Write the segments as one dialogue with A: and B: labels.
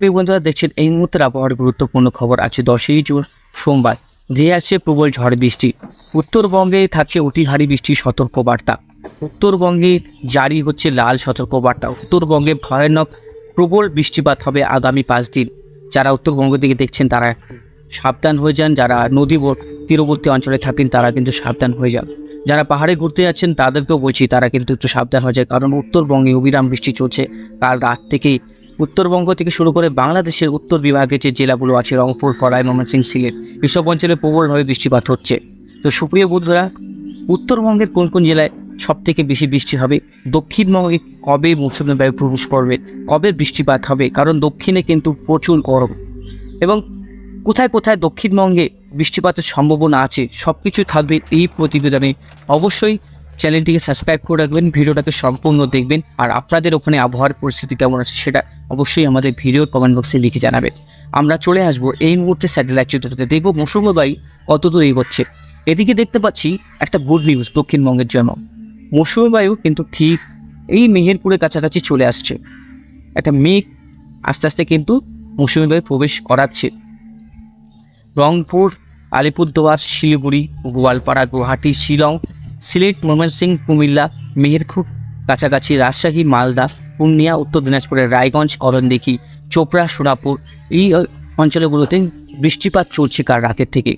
A: প্রিয় বন্ধুরা দেখছেন এই মুহূর্তের আবহাওয়ার গুরুত্বপূর্ণ খবর আছে দশই জুন, সোমবার। ধেয়ে আসছে প্রবল ঝড় বৃষ্টি। উত্তরবঙ্গে থাকছে অতিহারি বৃষ্টির সতর্কবার্তা। উত্তরবঙ্গে জারি হচ্ছে লাল সতর্কবার্তা। উত্তরবঙ্গে ভয়ানক প্রবল বৃষ্টিপাত হবে আগামী পাঁচ দিন। যারা উত্তরবঙ্গ দিকে দেখছেন, তারা সাবধান হয়ে যান। যারা নদী তীরবর্তী অঞ্চলে থাকেন, তারা কিন্তু সাবধান হয়ে যান। যারা পাহাড়ে ঘুরতে যাচ্ছেন, তাদেরকেও বলছি, তারা কিন্তু একটু সাবধান হয়ে যায় কারণ উত্তরবঙ্গে অবিরাম বৃষ্টি চলছে। কাল রাত থেকেই উত্তরবঙ্গ থেকে শুরু করে বাংলাদেশের উত্তর বিভাগের যে জেলাগুলো আছে, রংপুর ফরাই ময়মনসিংহ, সিলেট, এসব অঞ্চলে প্রবলভাবে বৃষ্টিপাত হচ্ছে। তো সুপ্রিয় বন্ধুরা, উত্তরবঙ্গের কোন কোন জেলায় সব থেকে বেশি বৃষ্টি হবে? দক্ষিণবঙ্গে কবে মৌসুমী বায়ু প্রবেশ করবে? কবে বৃষ্টিপাত হবে? কারণ দক্ষিণে কিন্তু প্রচুর গরম। এবং কোথায় কোথায় দক্ষিণবঙ্গে বৃষ্টিপাতের সম্ভাবনা আছে সব কিছু থাকবে এই প্রতিবেদনে। অবশ্যই চ্যানেলটিকে সাবস্ক্রাইব করে রাখবেন, ভিডিওটাকে সম্পূর্ণ দেখবেন, আর আপনাদের ওখানে আবহাওয়ার পরিস্থিতি কেমন আছে সেটা অবশ্যই আমাদের ভিডিওর কমেন্ট বক্সে লিখে জানাবেন। আমরা চলে আসব এই মুহূর্তে স্যাটেলাইট চিত্রতে দেখব মৌসুমী বায়ু কত দূর এগোচ্ছে। এদিকে দেখতে পাচ্ছি একটা গুড নিউজ দক্ষিণবঙ্গের জন্য। মৌসুমী বায়ু কিন্তু ঠিক এই মেহেরপুরের কাছাকাছি চলে আসছে। একটা মেঘ আস্তে আস্তে কিন্তু মৌসুমী বায়ু প্রবেশ করাচ্ছে। রংপুর, আলিপুরদুয়ার, শিলিগুড়ি, গোয়ালপাড়া, গুয়াহাটি, শিলং সিলেট ময়মনসিংহ, কুমিল্লা মেহেরপুর কাছাকাছি রাজশাহী, মালদা, পূর্ণিয়া, উত্তর দিনাজপুরের রায়গঞ্জ করণদিঘি চোপড়া, সোনাপুর এই অঞ্চলগুলোতে বৃষ্টিপাত চলছে কাল রাতের থেকে।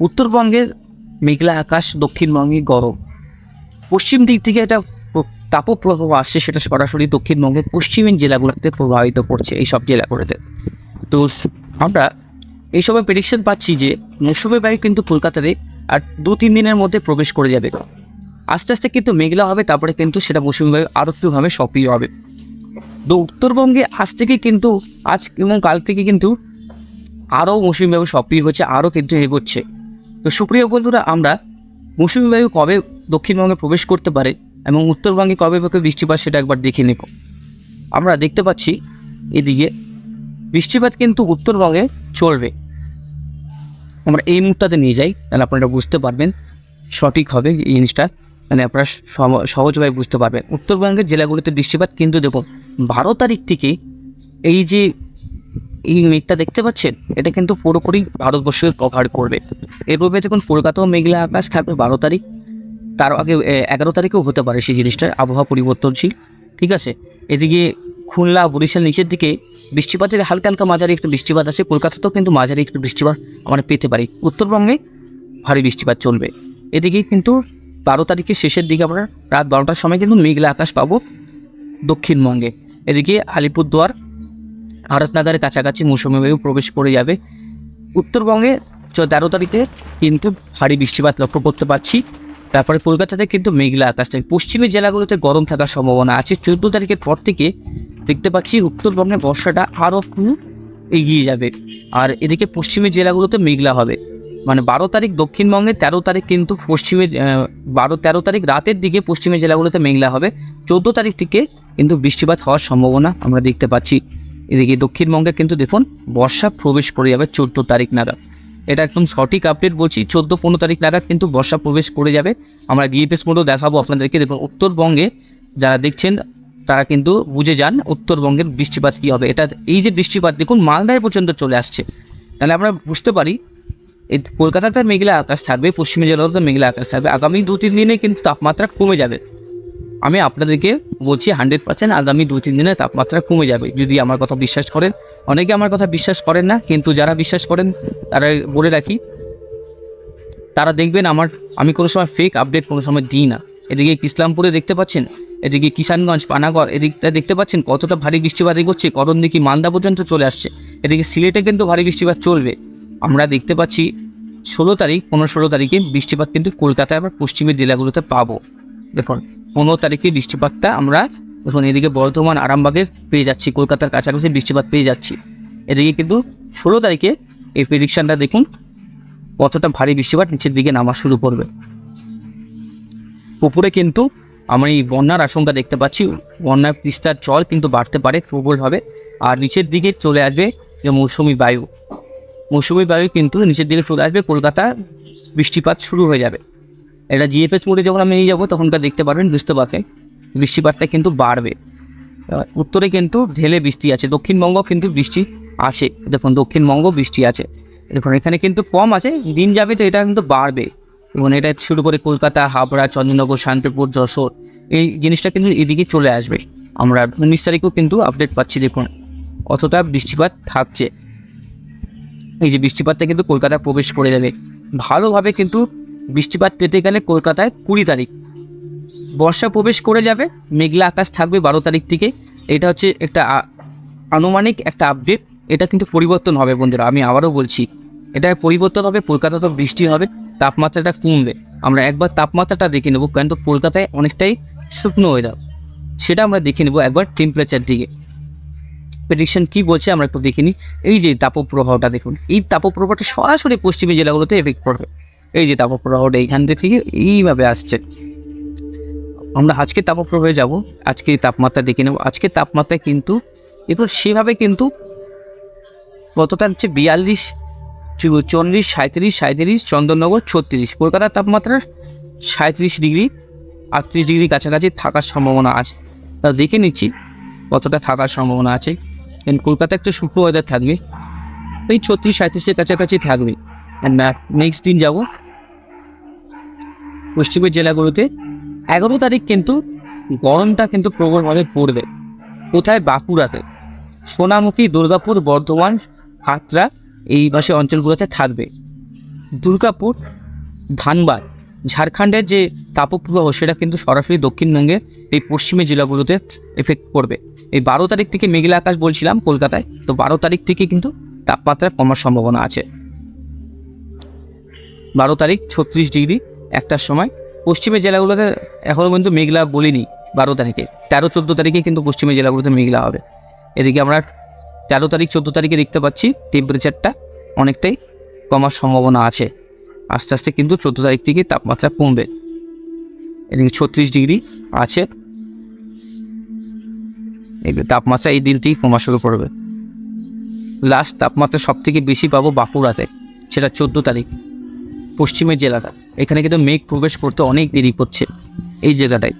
A: উত্তরবঙ্গের মেঘলা আকাশ, দক্ষিণবঙ্গে গরম। পশ্চিম দিক থেকে একটা প্র- তাপপ্রবাহ আসছে সেটা সরাসরি দক্ষিণবঙ্গের পশ্চিমের জেলাগুলোতে প্রভাবিত করছে এই সব জেলাগুলোতে। তো আমরা এই সময় প্রেডিকশন পাচ্ছি যে মৌসুমী বায়ু কিন্তু কলকাতাতে আর দু, তিন দিনের মধ্যে প্রবেশ করে যাবে। আস্তে আস্তে কিন্তু মেঘলা হবে, তারপরে কিন্তু সেটা মৌসুমী বায়ু আরও একটুভাবে সক্রিয় হবে। তো উত্তরবঙ্গে আজ থেকে কিন্তু, আজ এবং কাল থেকে কিন্তু আরও মৌসুমী বায়ু সক্রিয় হচ্ছে, আরও কিন্তু এগোচ্ছে। তো সুপ্রিয় বন্ধুরা, আমরা মৌসুমী বায়ু কবে দক্ষিণবঙ্গে প্রবেশ করতে পারে এবং উত্তরবঙ্গে কবে কবে বৃষ্টিপাত সেটা একবার দেখে নেব। আমরা দেখতে পাচ্ছি এদিকে বৃষ্টিপাত কিন্তু উত্তরবঙ্গে চলবে। আমরা এই মুহূর্তে নিয়ে যাই, তাহলে আপনারা বুঝতে পারবেন সঠিক হবে এই জিনিসটা। মানে আপনারা সহজভাবে বুঝতে পারবেন। উত্তরবঙ্গের জেলাগুলিতে বৃষ্টিপাত কিন্তু দেখুন, বারো তারিখ থেকে এই যে এই মেঘটা দেখতে পাচ্ছেন, এটা কিন্তু পুরোপুরি ভারতবর্ষকে কভার করবে। এরপরে দেখুন কলকাতাও মেঘলা আকাশ থাকবে বারো তারিখ, তার আগে এগারো তারিখেও হতে পারে সেই জিনিসটা, আবহাওয়া পরিবর্তনশীল, ঠিক আছে? এদিকে খুলনা, বরিশাল নিচের দিকে বৃষ্টিপাতের হালকা হালকা মাঝারি একটু বৃষ্টিপাত আছে। কলকাতাতেও কিন্তু মাঝারি একটু বৃষ্টিপাত আমরা পেতে পারি। উত্তরবঙ্গে ভারী বৃষ্টিপাত চলবে। এদিকে কিন্তু বারো তারিখের শেষের দিকে আমরা রাত বারোটার সময় কিন্তু মেঘলা আকাশ পাবো দক্ষিণবঙ্গে। এদিকে আলিপুরদুয়ার, ভারতনগরের কাছাকাছি মৌসুমী বায়ু প্রবেশ করে যাবে। উত্তরবঙ্গে তেরো তারিখে কিন্তু ভারী বৃষ্টিপাত লক্ষ্য করতে পারছি। তারপরে কলকাতাতে কিন্তু মেঘলা আকাশ। থাকে পশ্চিমের জেলাগুলোতে গরম থাকার সম্ভাবনা আছে। চোদ্দ তারিখের পর থেকে দেখতে পাচ্ছি উত্তরবঙ্গে বর্ষাটা আরও এগিয়ে যাবে। আর এদিকে পশ্চিমের জেলাগুলোতে মেঘলা হবে। মানে বারো তারিখ দক্ষিণবঙ্গে, তেরো তারিখ কিন্তু পশ্চিমের বারো, তেরো তারিখ রাতের দিকে পশ্চিমের জেলাগুলোতে মেঘলা হবে। চোদ্দ তারিখ থেকে কিন্তু বৃষ্টিপাত হওয়ার সম্ভাবনা আমরা দেখতে পাচ্ছি। এদিকে দক্ষিণবঙ্গে কিন্তু দেখুন, বর্ষা প্রবেশ করে যাবে চোদ্দ তারিখ নাগাদ। এটা একদম সঠিক আপডেট বলছি। চোদ্দ, পনেরো তারিখ নাগাদ কিন্তু বর্ষা প্রবেশ করে যাবে। আমরা ডিএফএস মোডও দেখাবো আপনাদেরকে। দেখুন, উত্তরবঙ্গে যারা দেখছেন, তারা কিন্তু বুঝে যান উত্তরবঙ্গের বৃষ্টিপাত কী হবে। এটা এই যে বৃষ্টিপাত, দেখুন, মালদায় পর্যন্ত চলে আসছে। তাহলে আমরা বুঝতে পারি কলকাতাতে মেঘলা আকাশ থাকবে, পশ্চিমে জেলাতে মেঘলা আকাশ থাকবে। আগামী দু তিন দিনে কিন্তু তাপমাত্রা কমে যাবে। আমি আপনাদেরকে বলছি হান্ড্রেড পার্সেন্ট আগামী দু তিন দিনে তাপমাত্রা কমে যাবে। যদি আমার কথা বিশ্বাস করেন, অনেকে আমার কথা বিশ্বাস করেন না, কিন্তু যারা বিশ্বাস করেন, তারা বলে রাখি, তারা দেখবেন আমার, আমি কোনো সময় ফেক আপডেট কোনো সময় দিই না। এদিকে ইসলামপুরে দেখতে পাচ্ছেন, এদিকে কিষানগঞ্জ, পানাগড়, এদিকটা দেখতে পাচ্ছেন, কতটা ভারী বৃষ্টিপাত এগোচ্ছে করণ দিকে মালদা পর্যন্ত চলে আসছে। এদিকে সিলেটে কিন্তু ভারী বৃষ্টিপাত চলবে। আমরা দেখতে পাচ্ছি, ষোলো তারিখ, পনেরো, ষোলো তারিখে বৃষ্টিপাত কিন্তু কলকাতায় আবার পশ্চিমের জেলাগুলোতে পাবো। দেখুন পনেরো তারিখে বৃষ্টিপাতটা আমরা দেখুন এদিকে বর্ধমান, আরামবাগে পেয়ে যাচ্ছি। কলকাতার কাছাকাছি বৃষ্টিপাত পেয়ে যাচ্ছি। এদিকে কিন্তু ষোলো তারিখে এই প্রেডিকশানটা দেখুন, কতটা ভারী বৃষ্টিপাত নিচের দিকে নামা শুরু করবে। উপরে কিন্তু আমরা এই বন্যার আশঙ্কা দেখতে পাচ্ছি। বন্যার তিস্তার জল কিন্তু বাড়তে পারে প্রবলভাবে। আর নিচের দিকে চলে আসবে যে মৌসুমি বায়ু। মৌসুমি বায়ু কিন্তু নিচের দিকে চলে আসবে, কলকাতা বৃষ্টিপাত শুরু হয়ে যাবে। এটা জিএফএস মোডে যখন আমি নিয়ে যাব, তখনকার দেখতে পারবেন পারবেন বৃষ্টিপাতটা কিন্তু বাড়বে। উত্তরে কিন্তু ঢেলে বৃষ্টি আছে দক্ষিণবঙ্গ কিন্তু বৃষ্টি আছে দেখুন দক্ষিণবঙ্গ বৃষ্টি আছে। দেখুন, এখানে কিন্তু কম আছে, দিন যাবে তো এটা কিন্তু বাড়বে। এবং এটা শুরু করে কলকাতা, হাবড়া, চন্দ্রনগর, শান্তিপুর, যশোর, এই জিনিসটা কিন্তু এদিকে চলে আসবে। আমরা উনিশ তারিখেও কিন্তু আপডেট পাচ্ছি, দেখুন অতটা বৃষ্টিপাত থাকছে। এই যে বৃষ্টিপাতটা কিন্তু কলকাতায় প্রবেশ করে যাবে। ভালোভাবে কিন্তু বৃষ্টিপাত পেতে গেলে কলকাতায় কুড়ি তারিখ। বর্ষা প্রবেশ করে যাবে, মেঘলা আকাশ থাকবে বারো তারিখ থেকে। এটা হচ্ছে একটা আনুমানিক একটা আপডেট এটা কিন্তু পরিবর্তন হবে বন্ধুরা, আমি আবারও বলছি। এটা পরিবর্তন হবে কলকাতা তো বৃষ্টি হবে, তাপমাত্রাটা কমবে। আমরা একবার তাপমাত্রাটা দেখে নেব, কারণ তো কলকাতায় অনেকটাই শুকনো ওয়েদার সেটা আমরা দেখে নেব একবার টেম্পারেচার দিকে। প্রেডিকশন কি বলছে আমরা একটু দেখে নিই। এই যে তাপপ্রবাহটা দেখুন, এই তাপপ্রবাহটা সরাসরি পশ্চিমী জেলাগুলোতে এফেক্ট করবে। এই যে তাপপ্রবাহটা এইখান থেকে এইভাবে আসছে। আমরা আজকে তাপপ্রবাহে যাব। আজকে তাপমাত্রা দেখে নেব। আজকে তাপমাত্রা কিন্তু এরপর সেভাবে কিন্তু কতটা হচ্ছে? বিয়াল্লিশ চল্লিশ সাঁত্রিশ সাঁত্রিশ চন্দননগর, ছত্রিশ। কলকাতার তাপমাত্রা সাঁত্রিশ ডিগ্রি, আটত্রিশ ডিগ্রি কাছাকাছি থাকার সম্ভাবনা আছে। তা দেখে নিচ্ছি কতটা থাকার সম্ভাবনা আছে। কলকাতা একটু শুকনো ওয়েদার থাকবে। এই ছত্রিশ সাঁত্রিশের কাছাকাছি থাকবে। নেক্সট দিন যাব। পশ্চিমের জেলাগুলোতে। এগারো তারিখ কিন্তু গরমটা কিন্তু প্রবলভাবে পড়বে। কোথায়? বাঁকুড়াতে। সোনামুখী, দুর্গাপুর, বর্ধমান হাতরা এই পাশে অঞ্চলগুলোতে থাকবে। দুর্গাপুর, ধানবাদ, ঝাড়খণ্ডের যে তাপপ্রবাহ, সেটা কিন্তু সরাসরি দক্ষিণবঙ্গে এই পশ্চিমী জেলাগুলোতে এফেক্ট করবে। এই বারো তারিখ থেকে মেঘলা আকাশ বলছিলাম কলকাতায়। তো বারো তারিখ থেকে কিন্তু তাপমাত্রা কমার সম্ভাবনা আছে। বারো তারিখ, ছত্রিশ ডিগ্রি একটার সময়। পশ্চিমের জেলাগুলোতে এখনও কিন্তু মেঘলা বলিনি বারো তারিখে। তেরো, চোদ্দ তারিখে কিন্তু পশ্চিমের জেলাগুলোতে মেঘলা হবে। এদিকে আমরা তেরো তারিখ, চোদ্দ তারিখে দেখতে পাচ্ছি টেম্পারেচারটা অনেকটাই কমার সম্ভাবনা আছে। আস্তে আস্তে কিন্তু চোদ্দ তারিখ থেকে তাপমাত্রা কমবে। এদিকে ছত্রিশ ডিগ্রি আছে। তাপমাত্রা এই দিনটি কমা শুরু করবে লাস্ট তাপমাত্রা সব থেকে বেশি পাবো বাঁকুড়াতে, সেটা চোদ্দ তারিখ। পশ্চিমের জেলাটা এখানে কিন্তু মেঘ প্রবেশ করতে অনেক দেরি করছে এই জায়গাটায়।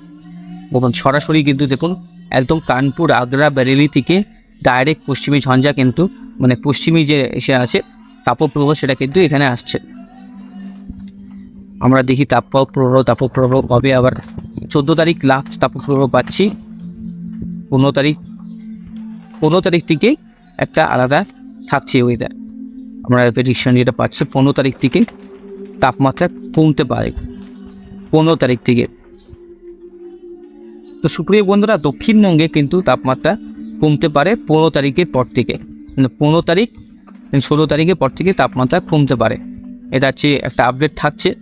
A: সরাসরি কিন্তু দেখুন, একদম কানপুর, আগ্রা, বেরেলি থেকে ডাইরেক্ট পশ্চিমী ঝঞ্ঝা কিন্তু মানে পশ্চিমী যে এসে আছে, তাপপ্রবাহ সেটা কিন্তু এখানে আসছে। আমরা দেখি তাপপ্রবাহ তাপপ্রবাহ কবে আবার চোদ্দ তারিখ লাস্ট তাপপ্রবাহ পাচ্ছি। পনেরো তারিখ পনেরো তারিখ থেকে একটা আলাদা থাকছে ওয়েদার আমরা প্রেডিকশন যেটা পাচ্ছি, পনেরো তারিখ থেকে তাপমাত্রা কমতে পারে পনেরো তারিখ থেকে। তো সুপ্রিয় বন্ধুরা দক্ষিণবঙ্গে কিন্তু তাপমাত্রা কমতে পারে পনেরো তারিখের পর থেকে। মানে পনেরো তারিখ ষোলো তারিখের পর থেকে তাপমাত্রা কমতে পারে। এটা হচ্ছে একটা আপডেট থাকছে।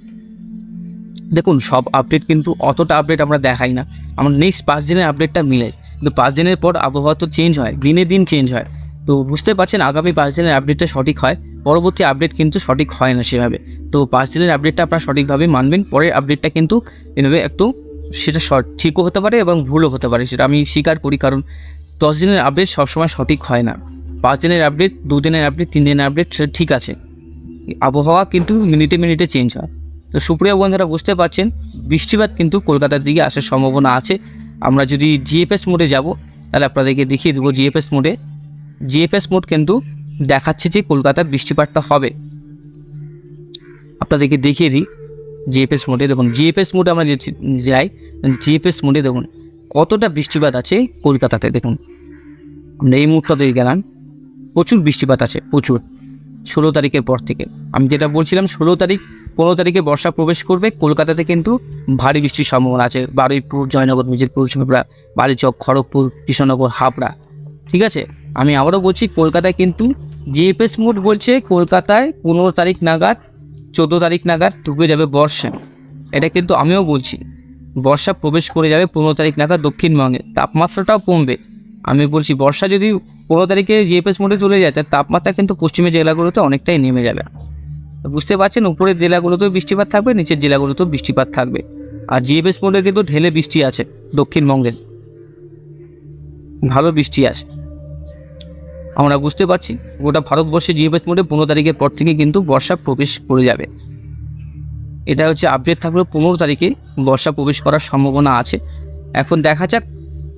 A: দেখুন, সব আপডেট কিন্তু অতটা আপডেট আমরা দেখাই না। আমরা নেক্সট পাঁচ দিনের আপডেটটা মিলে। কিন্তু পাঁচ দিনের পর আবহাওয়া তো চেঞ্জ হয়, দিনে দিন চেঞ্জ হয়। তো বুঝতে পারছেন, আগামী পাঁচ দিনের আপডেটটা সঠিক হয়। পরবর্তী আপডেট কিন্তু সঠিক হয় না সেভাবে। তো পাঁচ দিনের আপডেটটা আপনারা সঠিকভাবে মানবেন, পরের আপডেটটা কিন্তু এভাবে একটু সেটা সঠ- ঠিকও হতে পারে এবং ভুলও হতে পারে, সেটা আমি স্বীকার করি কারণ দশ দিনের আপডেট সবসময় সঠিক হয় না। পাঁচ দিনের আপডেট দু দিনের আপডেট তিন দিনের আপডেট সেটা ঠিক আছে। আবহাওয়া কিন্তু মিনিটে মিনিটে চেঞ্জ হয়। তো সুপ্রিয় বন্ধুরা, বুঝতে পারছেন, বৃষ্টিপাত কিন্তু কলকাতার দিকে আসার সম্ভাবনা আছে। আমরা যদি জিএফএস মোডে যাব, তাহলে আপনাদেরকে দেখিয়ে দেবো জিএফএস মোডে জিএফএস মোড কিন্তু দেখাচ্ছে যে কলকাতায় বৃষ্টিপাতটা হবে। আপনাদেরকে দেখিয়ে দিই জিএফএস মোডে দেখুন জিএফএস মোডে আমরা যাই জিএফএস মোডে দেখুন, কতটা বৃষ্টিপাত আছে কলকাতাতে। দেখুন, আমরা এই মুহূর্তে গেলাম, প্রচুর বৃষ্টিপাত আছে, প্রচুর। ষোলো তারিখের পর থেকে। আমি যেটা বলছিলাম, ষোলো তারিখ, পনেরো তারিখে বর্ষা প্রবেশ করবে, কলকাতাতে কিন্তু ভারী বৃষ্টির সম্ভাবনা আছে। বারুইপুর, জয়নগর মির্জাপুর হাবড়া বালিচক, খড়গপুর, কৃষ্ণনগর, হাবড়া, ঠিক আছে? আমি আবারও বলছি, কলকাতায় কিন্তু জিএফএস মোড বলছে কলকাতায় পনেরো তারিখ নাগাদ, চোদ্দ তারিখ নাগাদ ঢুকে যাবে বর্ষা। এটা কিন্তু আমিও বলছি, বর্ষা প্রবেশ করে যাবে পনেরো তারিখ নাগাদ দক্ষিণবঙ্গে, তাপমাত্রাটাও কমবে। আমি বলছি, বর্ষা যদি পনেরো তারিখে জিএফএস মোডে চলে যায়, তার তাপমাত্রা কিন্তু পশ্চিমের জেলাগুলোতে অনেকটাই নেমে যাবে। বুঝতে পারছেন, উপরের জেলাগুলোতেও বৃষ্টিপাত থাকবে, নিচের জেলাগুলোতেও বৃষ্টিপাত থাকবে। আর জিএফএস মোডে কিন্তু ঢেলে বৃষ্টি আছে দক্ষিণবঙ্গে। ভালো বৃষ্টি আছে। আমরা বুঝতে পারছি গোটা ভারতবর্ষে জিএফএস মোডে পনেরো তারিখের পর থেকে কিন্তু বর্ষা প্রবেশ করে যাবে। এটা হচ্ছে আপডেট থাকলে পনেরো তারিখে বর্ষা প্রবেশ করার সম্ভাবনা আছে। এখন দেখা যাক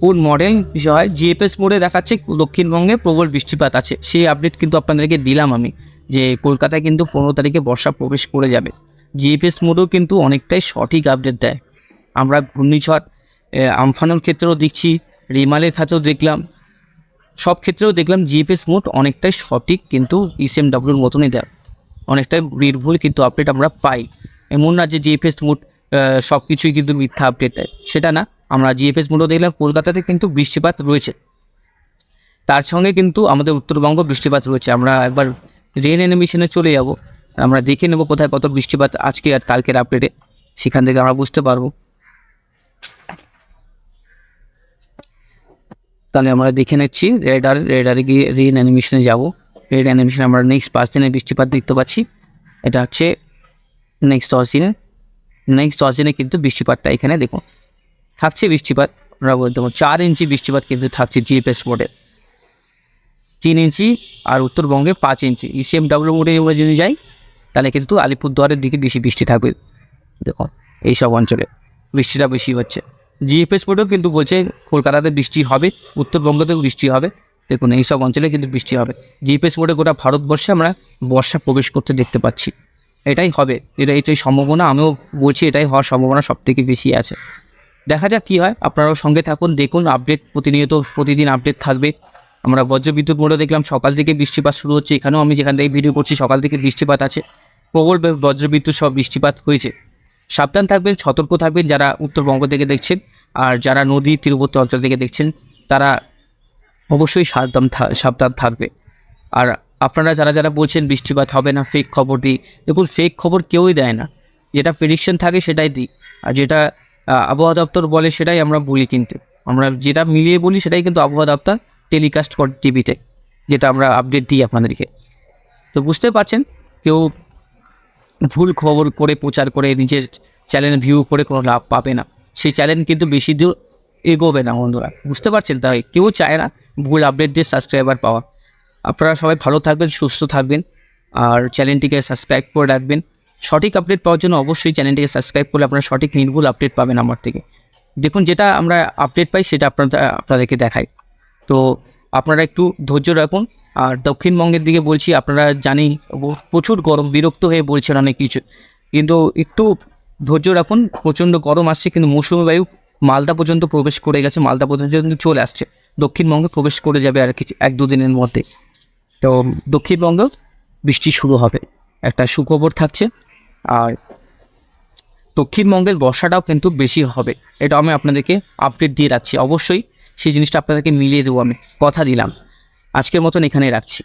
A: কোন মডেল বিষয় জিএফএস মোডে দেখাচ্ছে দক্ষিণবঙ্গে প্রবল বৃষ্টিপাত আছে। সেই আপডেট কিন্তু আপনাদেরকে দিলাম আমি যে কলকাতায় কিন্তু পনেরো তারিখে বর্ষা প্রবেশ করে যাবে। জিএফএস মোডেও কিন্তু অনেকটাই সঠিক আপডেট দেয়। আমরা ঘূর্ণিঝড় আমফানের ক্ষেত্রেও দেখছি, রিমালের ক্ষেত্রেও দেখলাম। সব ক্ষেত্রেও দেখলাম জিএফএস মোড অনেকটাই সঠিক, কিন্তু ইসএমডাব্লিউর মতনই দেয়, অনেকটাই নির্ভুল কিন্তু আপডেট আমরা পাই। এমন না যে জিএফএস মোড সব কিছুই কিন্তু মিথ্যা আপডেট দেয়, সেটা না। আমরা জিএফএস মোডও দেখলাম, কলকাতাতে কিন্তু বৃষ্টিপাত রয়েছে। তার সঙ্গে কিন্তু আমাদের উত্তরবঙ্গ বৃষ্টিপাত রয়েছে। আমরা একবার রেন অ্যানিমেশনে চলে যাব, আমরা দেখে নেব কোথায় কত বৃষ্টিপাত আজকে আর কালকের আপডেটে সেখান থেকে আমরা বুঝতে পারব। তাহলে আমরা দেখে নিচ্ছি রেডার রেডারে গিয়ে রেন অ্যানিমেশনে যাব। রেড অ্যানিমেশনে আমরা নেক্সট পাঁচ দিনের বৃষ্টিপাত দেখতে পাচ্ছি। এটা হচ্ছে নেক্সট দশ দিনে নেক্সট দশ দিনে কিন্তু বৃষ্টিপাতটা এখানে দেখুন। থাকছে বৃষ্টিপাত, আমরা বলতে চার ইঞ্চি বৃষ্টিপাত কিন্তু থাকছে জিএফএস মোডে তিন ইঞ্চি আর উত্তরবঙ্গে পাঁচ ইঞ্চি। ইসিএম ডাব্লিউ মোডে আমরা যদি যাই, তাহলে কিন্তু আলিপুরদুয়ারের দিকে বেশি বৃষ্টি থাকবে। দেখুন, এইসব অঞ্চলে বৃষ্টিটা বেশি হচ্ছে। জিএফএস মোডেও কিন্তু বলছে কলকাতাতে বৃষ্টি হবে, উত্তরবঙ্গতেও বৃষ্টি হবে। দেখুন এইসব অঞ্চলে কিন্তু বৃষ্টি হবে। জিএফএস বোর্ডে গোটা ভারতবর্ষে আমরা বর্ষা প্রবেশ করতে দেখতে পাচ্ছি। এটাই হবে, এটা এটাই সম্ভাবনা, আমিও বলছি এটাই হওয়ার সম্ভাবনা সব থেকে বেশি আছে। দেখা যাক কী হয়, আপনারাও সঙ্গে থাকুন, দেখুন আপডেট প্রতিনিয়ত, প্রতিদিন আপডেট থাকবে। আমরা বজ্রবিদ্যুৎ মোড়ে দেখলাম, সকাল থেকে বৃষ্টিপাত শুরু হচ্ছে। এখানেও আমি যেখান থেকে ভিডিও করছি, সকাল থেকে বৃষ্টিপাত আছে। প্রবল বজ্রবিদ্যুৎ সব বৃষ্টিপাত হয়েছে। সাবধান থাকবেন, সতর্ক থাকবেন যারা উত্তরবঙ্গ থেকে দেখছেন আর যারা নদী তীরবর্তী অঞ্চল থেকে দেখছেন, তারা অবশ্যই সাবধান সাবধান থাকবে। আর আপনারা যারা যারা বলছেন বৃষ্টিপাত হবে না ফেক খবর দিই, দেখুন ফেক খবর কেউই দেয় না। যেটা প্রেডিকশন থাকে সেটাই দিই। আর যেটা আবহাওয়া দপ্তর বলে সেটাই আমরা বলি কিন্তু। আমরা যেটা মিলিয়ে বলি সেটাই কিন্তু আবহাওয়া দপ্তর টেলিকাস্ট করে টিভিতে যেটা আমরা আপডেট দিই আপনাদেরকে। তো বুঝতে পারছেন? কেউ ভুল খবর করে, প্রচার করে, নিজের চ্যানেল ভিউ করে কোনো লাভ পাবে না। সেই চ্যানেল কিন্তু বেশি দূর এগোবে না বন্ধুরা। বুঝতে পারছেন? তাই কেউ চায় না ভুল আপডেট দিয়ে সাবস্ক্রাইবার পাওয়া। আপনারা সবাই ভালো থাকবেন, সুস্থ থাকবেন আর চ্যানেলটিকে সাবস্ক্রাইব করে রাখবেন। সঠিক আপডেট পাওয়ার জন্য অবশ্যই চ্যানেলটিকে সাবস্ক্রাইব করলে আপনারা সঠিক নির্ভুল আপডেট পাবেন আমার থেকে। দেখুন, যেটা আমরা আপডেট পাই সেটা আপনারা আপনাদেরকে দেখাই। তো আপনারা একটু ধৈর্য রাখুন আর দক্ষিণবঙ্গের দিকে বলছি, আপনারা জানি প্রচুর গরম, বিরক্ত হয়ে বলছেন অনেক কিছু। কিন্তু একটু ধৈর্য রাখুন, প্রচণ্ড গরম আসছে, কিন্তু মৌসুমি বায়ু মালদা পর্যন্ত প্রবেশ করে গেছে, মালদা পর্যন্ত চলে আসছে। দক্ষিণবঙ্গে প্রবেশ করে যাবে আর কিছু, এক দুদিনের মধ্যে। তো দক্ষিণবঙ্গ বৃষ্টি শুরু হবে, একটা সুখবর থাকছে। আর দক্ষিণবঙ্গের বর্ষাটাও কিন্তু বেশি হবে, এটা আমি আপনাদেরকে আপডেট দিয়ে রাখছি। অবশ্যই সেই জিনিসটা আপনাদেরকে মিলিয়ে দেবো আমি, কথা দিলাম। আজকের মতন এখানে রাখছি।